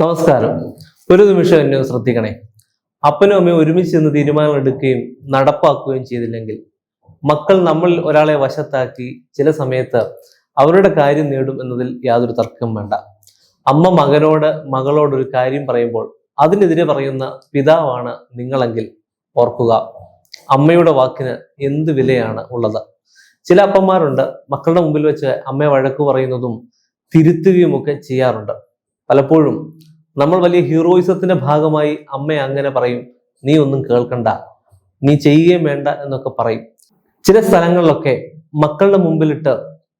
നമസ്കാരം. ഒരു നിമിഷം എന്നെ ശ്രദ്ധിക്കണേ. അപ്പനും അമ്മയും ഒരുമിച്ച് നിന്ന് തീരുമാനങ്ങൾ എടുക്കുകയും നടപ്പാക്കുകയും ചെയ്തില്ലെങ്കിൽ മക്കൾ നമ്മൾ ഒരാളെ വശത്താക്കി ചില സമയത്ത് അവരുടെ കാര്യം നേടും എന്നതിൽ യാതൊരു തർക്കം വേണ്ട. അമ്മ മകനോട് മകളോട് ഒരു കാര്യം പറയുമ്പോൾ അതിനെതിരെ പറയുന്ന പിതാവാണ് നിങ്ങളെങ്കിൽ ഓർക്കുക. അമ്മയുടെ വാക്കിന് എന്ത് വിലയാണ് ഉള്ളത്? ചില അപ്പന്മാരുണ്ട് മക്കളുടെ മുമ്പിൽ വെച്ച് അമ്മയെ വഴക്ക് പറയുന്നതും തിരുത്തുകയും ഒക്കെ ചെയ്യാറുണ്ട്. പലപ്പോഴും നമ്മൾ വലിയ ഹീറോയിസത്തിന്റെ ഭാഗമായി അമ്മ അങ്ങനെ പറയും നീ ഒന്നും കേൾക്കണ്ട നീ ചെയ്യുകയും വേണ്ട എന്നൊക്കെ പറയും. ചില സ്ഥലങ്ങളിലൊക്കെ മക്കളുടെ മുമ്പിലിട്ട്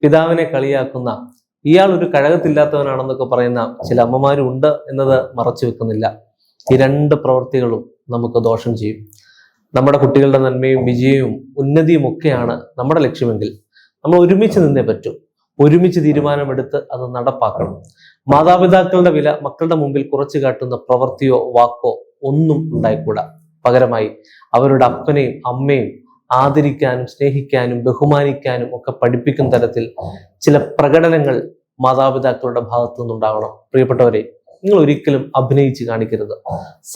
പിതാവിനെ കളിയാക്കുന്ന ഇയാൾ ഒരു കഴകത്തില്ലാത്തവനാണെന്നൊക്കെ പറയുന്ന ചില അമ്മമാരും ഉണ്ട് എന്നത് മറച്ചു വെക്കുന്നില്ല. ഈ രണ്ട് പ്രവൃത്തികളും നമുക്ക് ദോഷം ചെയ്യും. നമ്മുടെ കുട്ടികളുടെ നന്മയും വിജയവും ഉന്നതിയും ഒക്കെയാണ് നമ്മുടെ ലക്ഷ്യമെങ്കിൽ നമ്മൾ ഒരുമിച്ച് നിന്നേ പറ്റൂ. ഒരുമിച്ച് തീരുമാനമെടുത്ത് അത് നടപ്പാക്കണം. മാതാപിതാക്കളുടെ വില മക്കളുടെ മുമ്പിൽ കുറച്ചു കാട്ടുന്ന പ്രവൃത്തിയോ വാക്കോ ഒന്നും ഉണ്ടായിക്കൂടാ. പകരമായി അവരുടെ അപ്പനെയും അമ്മയും ആദരിക്കാനും സ്നേഹിക്കാനും ബഹുമാനിക്കാനും ഒക്കെ പഠിപ്പിക്കുന്ന തരത്തിൽ ചില പ്രകടനങ്ങൾ മാതാപിതാക്കളുടെ ഭാഗത്തു നിന്നുണ്ടാകണം പ്രിയപ്പെട്ടവരെ നിങ്ങൾ ഒരിക്കലും അഭിനയിച്ച് കാണിക്കരുത്.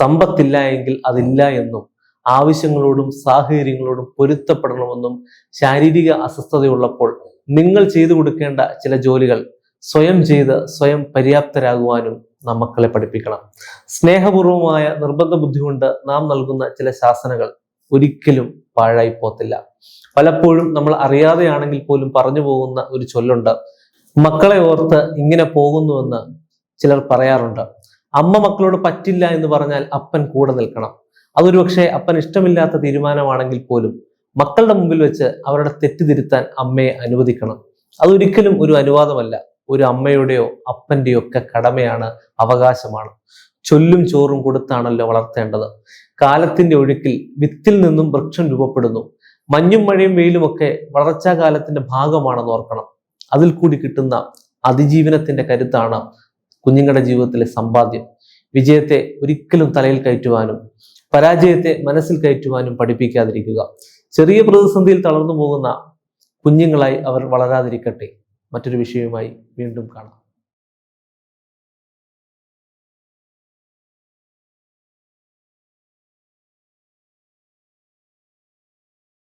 സമ്പത്തില്ല എങ്കിൽ അതില്ല എന്നും ആവശ്യങ്ങളോടും സാഹചര്യങ്ങളോടും പൊരുത്തപ്പെടണമെന്നും ശാരീരിക അസ്വസ്ഥതയുള്ളപ്പോൾ നിങ്ങൾ ചെയ്തു കൊടുക്കേണ്ട ചില ജോലികൾ സ്വയം ചെയ്ത് സ്വയം പര്യാപ്തരാകുവാനും നാം മക്കളെ പഠിപ്പിക്കണം. സ്നേഹപൂർവമായ നിർബന്ധ ബുദ്ധി കൊണ്ട് നാം നൽകുന്ന ചില ശാസനകൾ ഒരിക്കലും പാഴായി പോത്തില്ല പലപ്പോഴും നമ്മൾ അറിയാതെയാണെങ്കിൽ പോലും പറഞ്ഞു പോകുന്ന ഒരു ചൊല്ലുണ്ട്. മക്കളെ ഓർത്ത് ഇങ്ങനെ പോകുന്നുവെന്ന് ചിലർ പറയാറുണ്ട്. അമ്മ മക്കളോട് പറ്റില്ല എന്ന് പറഞ്ഞാൽ അപ്പൻ കൂടെ നിൽക്കണം. അതൊരു പക്ഷേ അപ്പൻ ഇഷ്ടമില്ലാത്ത തീരുമാനമാണെങ്കിൽ പോലും മക്കളുടെ മുമ്പിൽ വെച്ച് അവരുടെ തെറ്റ് തിരുത്താൻ അമ്മയെ അനുവദിക്കണം. അതൊരിക്കലും ഒരു അനുവാദമല്ല. ഒരു അമ്മയുടെയോ അപ്പന്റെയോ ഒക്കെ കടമയാണ് അവകാശമാണ്. ചൊല്ലും ചോറും കൊടുത്താണല്ലോ വളർത്തേണ്ടത്. കാലത്തിന്റെ ഒഴുക്കിൽ വിത്തിൽ നിന്നും വൃക്ഷം രൂപപ്പെടുന്നു. മഞ്ഞും മഴയും വെയിലുമൊക്കെ വളർച്ചാ കാലത്തിന്റെ ഭാഗമാണെന്ന് ഓർക്കണം. അതിൽ കൂടി കിട്ടുന്ന അതിജീവനത്തിന്റെ കരുത്താണ് കുഞ്ഞുങ്ങളുടെ ജീവിതത്തിലെ സമ്പാദ്യം. വിജയത്തെ ഒരിക്കലും തലയിൽ കയറ്റുവാനും പരാജയത്തെ മനസ്സിൽ കയറ്റുവാനും പഠിപ്പിക്കാതിരിക്കുക. ചെറിയ പ്രതിസന്ധിയിൽ തളർന്നു പോകുന്ന കുഞ്ഞുങ്ങളായി അവർ വളരാതിരിക്കട്ടെ. മറ്റൊരു വിഷയവുമായി വീണ്ടും കാണാം.